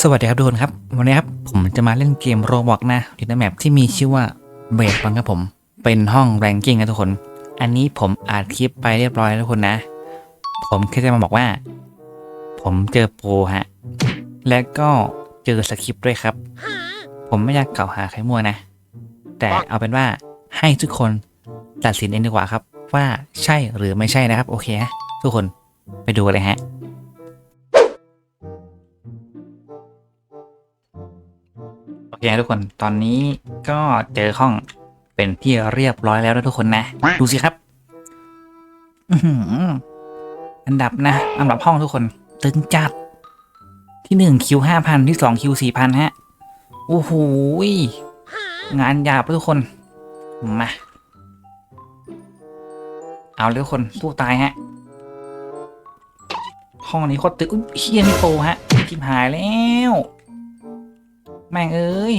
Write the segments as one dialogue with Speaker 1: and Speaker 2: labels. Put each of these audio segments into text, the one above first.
Speaker 1: สวัสดีครับทุกคนครับ วันนี้ครับ ผมจะมาเล่นเกมโรบอกนะอยู่ในแมปที่มีชื่อว่าเบดบังครับผม เป็นห้องแรงกิ้งนะทุกคน อันนี้ผมอาดคลิปไปเรียบร้อยแล้วทุกคนนะ ผมแค่จะมาบอกว่า ผมเจอโปรฮะ และก็เจอสคริปต์ด้วยครับ ผมไม่อยากกล่าวหาใครมั่วนะ แต่เอาเป็นว่าให้ทุกคนตัดสินเองดีกว่าครับ ว่าใช่หรือไม่ใช่นะครับ โอเคฮะทุกคนไปดูกันเลยฮะ คนะทุกคนตอนนี้ก็เจอห้องเป็นที่เรียบร้อยแล้วนะทุกคนนะ ดูสิครับอื้อหืออันดับนะอันดับห้องทุกคน ตึงจัด ที่หนึ่งคิวห้าพันที่สองคิวสี่พันฮะ โอ้โหยงานหยาบเลยทุกคน มา เอาเลยทุกคนสู้ตายฮะ ห้องนี้โคตรตึกอุ๊ยเฮียนี่โปรฮะทิมหายแล้ว แม่งเอ้ย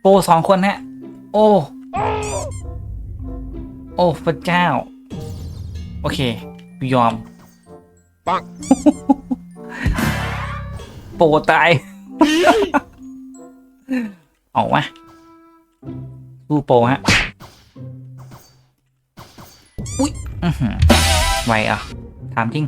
Speaker 1: โปรสองคนฮะโอ้โอ้พระเจ้า โอเคกูยอม
Speaker 2: ปัง
Speaker 1: โปรตาย ออกมาสู้โปรฮะอุ๊ยอื้อหือไวอะถามจริง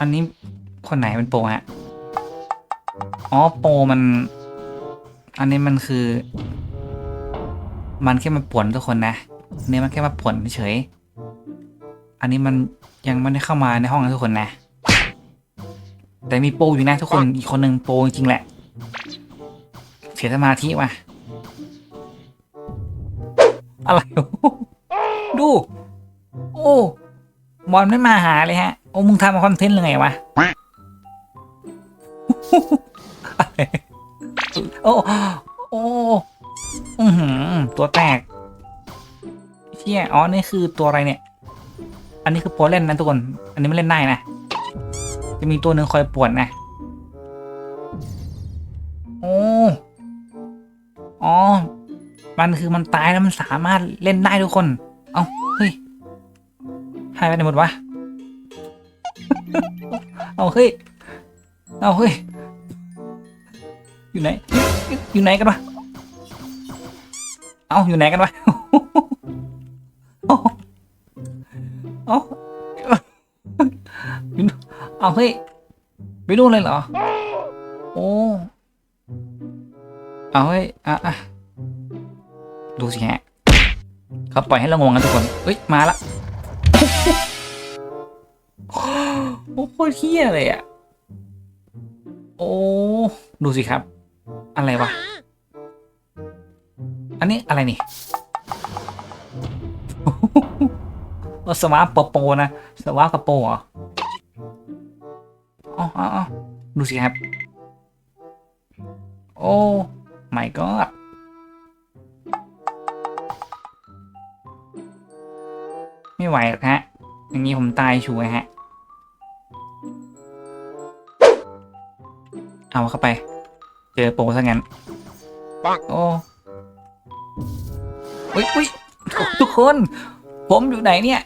Speaker 1: อันนี้คนไหนเป็นโปรฮะ อ๋อโปรมัน อันนี้มันคือ มันแค่มาป่วนทุกคนนะอันนี้มันแค่มาป่วนเฉย อันนี้มันยังไม่ได้เข้ามาในห้องนะทุกคนนะ แต่มีโปรอยู่นะทุกคนอีกคนหนึ่งโปรจริงๆแหละ เสียสมาธิว่ะ อะไร ดู โอ้บอลไม่มาหาเลยฮะ โอ้มึงทำคอนเทนต์เลยไงวะโอ้โอ้อือหือตัวแตกเชี่ยอ๋อนี่คือตัวอะไรเนี่ย อันนี้คือโปรเล่นนะทุกคน อันนี้ไม่เล่นได้นะ จะมีตัวหนึ่งคอยปวนนะ โอ้อ๋อ มันคือมันตายแล้วมันสามารถเล่นได้ทุกคน เอ้า เฮ้ยหายไปไหนหมดวะ เอาเฮ้ย เอาเฮ้ย อยู่ไหน อยู่ไหนกันวะ เอาอยู่ไหนกันวะเอาเอาเอาเฮ้ย ไปดูเลยเหรอ โอ้ เอาเฮ้ย อะอะดูสิฮะเขาปล่อยให้เรางงกันทุกคน เฮ้ย มาละ คตรเที่ยเลยอะโอ้ ดูสิครับ อะไรวะ อันนี้อะไรนี่เออสวาปโปนะ สวาปโปเหรออ๋ออ๋ออ๋อดูสิครับ โอ้ my god ไม่ไหวหรอกฮะ อย่างนี้ผมตายชัวร์ฮะ เอาเข้าไป เจอโปรซะงั้น
Speaker 2: ปัง
Speaker 1: โอ้อุ้ยอุ้ยทุกคน ผมอยู่ไหนเนี่ย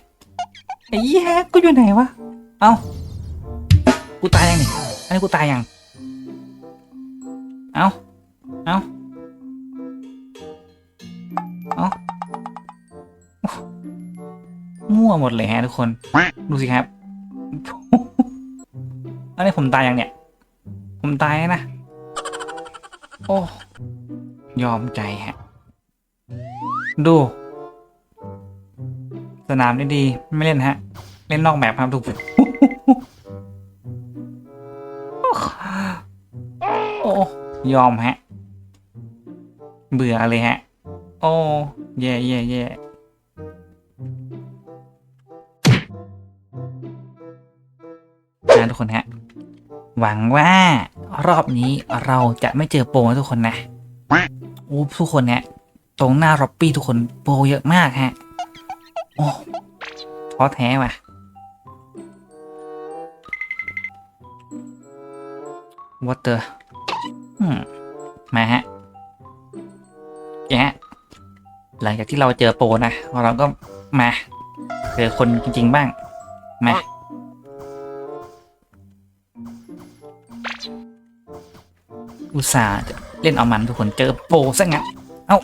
Speaker 1: ไอ้เหี้ยกูอยู่ไหนวะ เอากูตายยังนี่อันนี้กูตายยัง เอาเอาเอามั่วหมดเลยฮะทุกคน ดูสิครับ อันนี้ผมตายยังเนี่ย ผมตายนะ โอ้ ยอมใจฮะ ดู สนามนี่ดีไม่เล่นฮะ เล่นนอกแบบครับทุกคนโอ้ยอมฮะ เบื่อเลยฮะ โอ้แย่แย่แย่นะทุกคนฮะ หวังว่า รอบนี้เราจะไม่เจอโปรทุกคนนะโอ้ทุกคนเนี่ยตรงหน้าร็อบปี้ทุกคนโปรเยอะมากฮะ โอ้ท้อแท้ว่ะ what the อืมมาฮะหลังจากที่เราเจอโปรนะ เราก็มา เจอคนจริง ๆ บ้าง มา อุตส่าห์เล่นเอามันทุกคนเจอโปซะงั้นเอ้า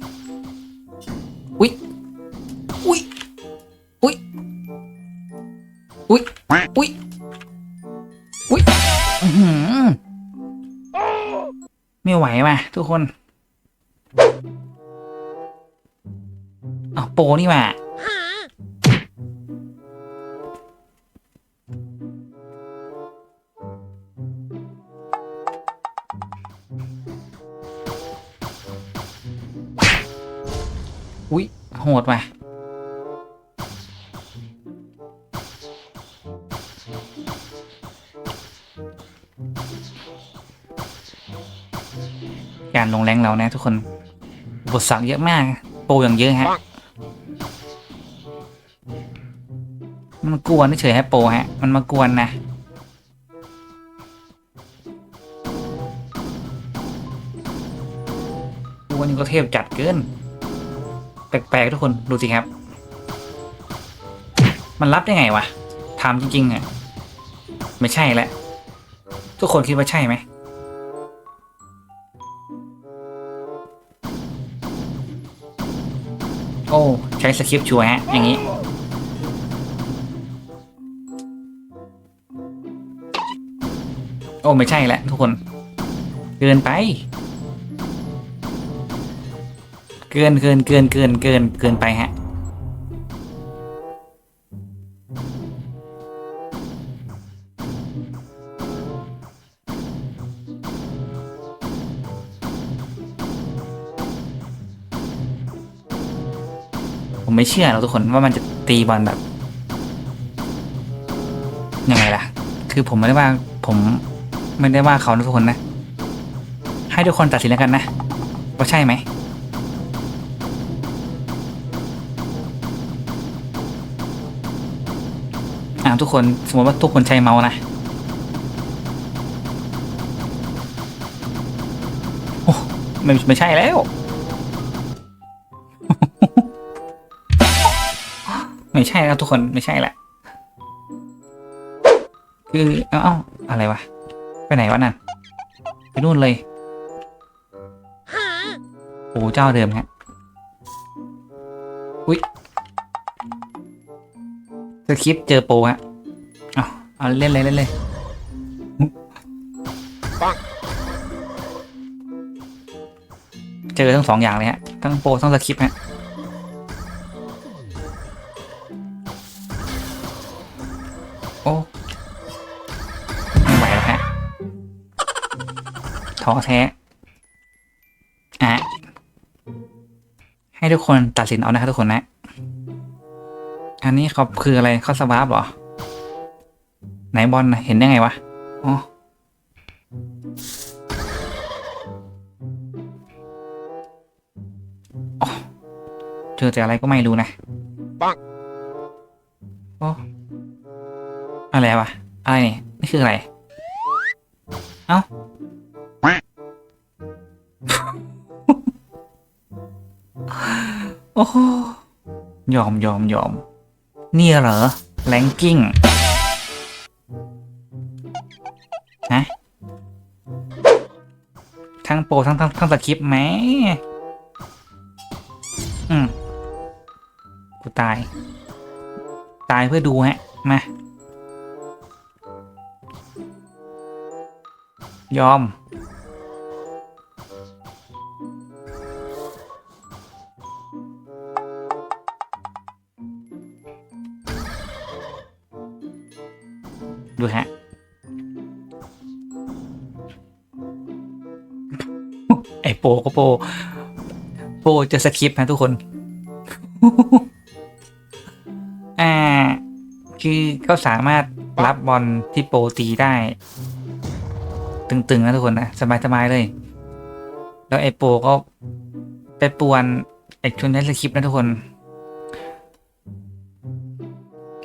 Speaker 1: อุ๊ยอุ๊ยอุ๊ยอุ๊ยอุ๊ยอุ๊ยอื้อหือไม่ไหวว่ะทุกคนเอาโปนี่ว่ะ อุ๊ย โหดว่ะการลงแรงเรานะทุกคนบทสักเยอะมาก โปรอย่างเยอะฮะ มันมากวนเฉยๆฮะโปรฮะ มันมากวนนะ กวนนี่ก็เทพจัดเกิน แปลกๆทุกคนดูสิครับ มันรับได้ไงวะถามจริงๆอะไม่ใช่แหละ ทุกคนคิดว่าใช่ไหมโอ้ใช้สคริปต์ชัวฮะ อย่างนี้ โอ้ ไม่ใช่แหละทุกคน เกินไป เกินเกินเกินเกินเกินเกินไปฮะผมไม่เชื่อหรอกทุกคนว่ามันจะตีบอลแบบยังไงล่ะ คือผมไม่ได้ว่าผมไม่ได้ว่าเขานะทุกคนนะ ให้ทุกคนตัดสินแล้วกันนะว่าใช่ไหม อ่าทุกคนสมมติว่าทุกคนใช้เมาส์นะ โอ้ไม่ไม่ใช่แล้ว ไม่ใช่แล้วทุกคนไม่ใช่แหละ คือ เอ้าเอ้าอะไรวะ ไปไหนวะนั่น ไปนู่นเลย โอ้เจ้าเดิมฮะ สคริปเจอโปฮะเอาเอาเล่นเลยเล่นเลย
Speaker 2: ปัง
Speaker 1: เจอทั้งสองอย่างเลยฮะ ทั้งโปทั้งสคริปฮะโอ้ไม่ไหวแล้วฮะท้อแท้อะให้ทุกคนตัดสินเอานะครับทุกคนนะ อันนี้เขาคืออะไรเขาสวาร์ปเหรอ ไหนบอลน่ะเห็นได้ไงวะอ๋ออ๋อ เจอแต่อะไรก็ไม่รู้นะ
Speaker 2: ปัง
Speaker 1: โอ้อะไรวะ อะไรนี่ นี่คืออะไร เอ้าโอ้โหยอมยอมยอม นี่เหรอแรงกิ้งฮะทั้งโปรทั้งทั้งทั้งสคริปต์ไหมอืมกูตาย ตายเพื่อดูฮะ มา ยอม โปก็โป โปจะสคริปต์นะทุกคนอ่าคือเขาสามารถรับบอลที่โปรตีได้ ตึงๆนะทุกคนนะ สบายๆเลย แล้วไอโปก็ไปป่วนไอชนในสคริปต์นะทุกคน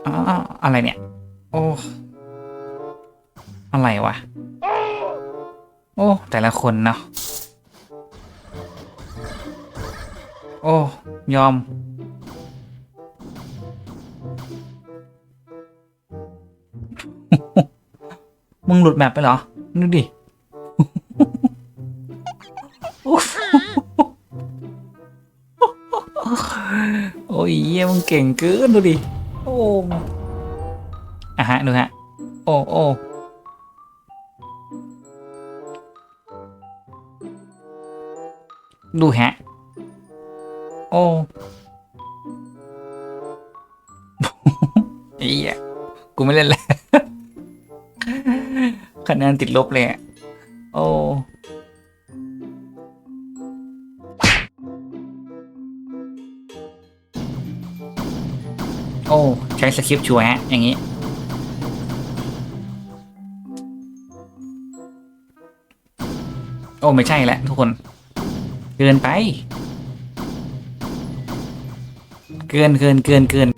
Speaker 1: อ๋ออะไรเนี่ย โอ้อะไรวะ โอ้ แต่ละคนเนาะ โอ้ ยอม มึงหลุดแมปไปเหรอดูดิโอ้ยเยี่ยมึงเก่งเกินดูดิ โอ้อะฮะ ดูฮะ โอ้โอ้ดูฮะ โอ้ไอ้เหี้ยกูไม่เล่นแล้วคะแนนติดลบเลยโอ้โอ้ ใช้สคริปต์ชัวฮะ อย่างนี้โอ้ ไม่ใช่แหละทุกคน เกินไป เกินเกินเกินเกิน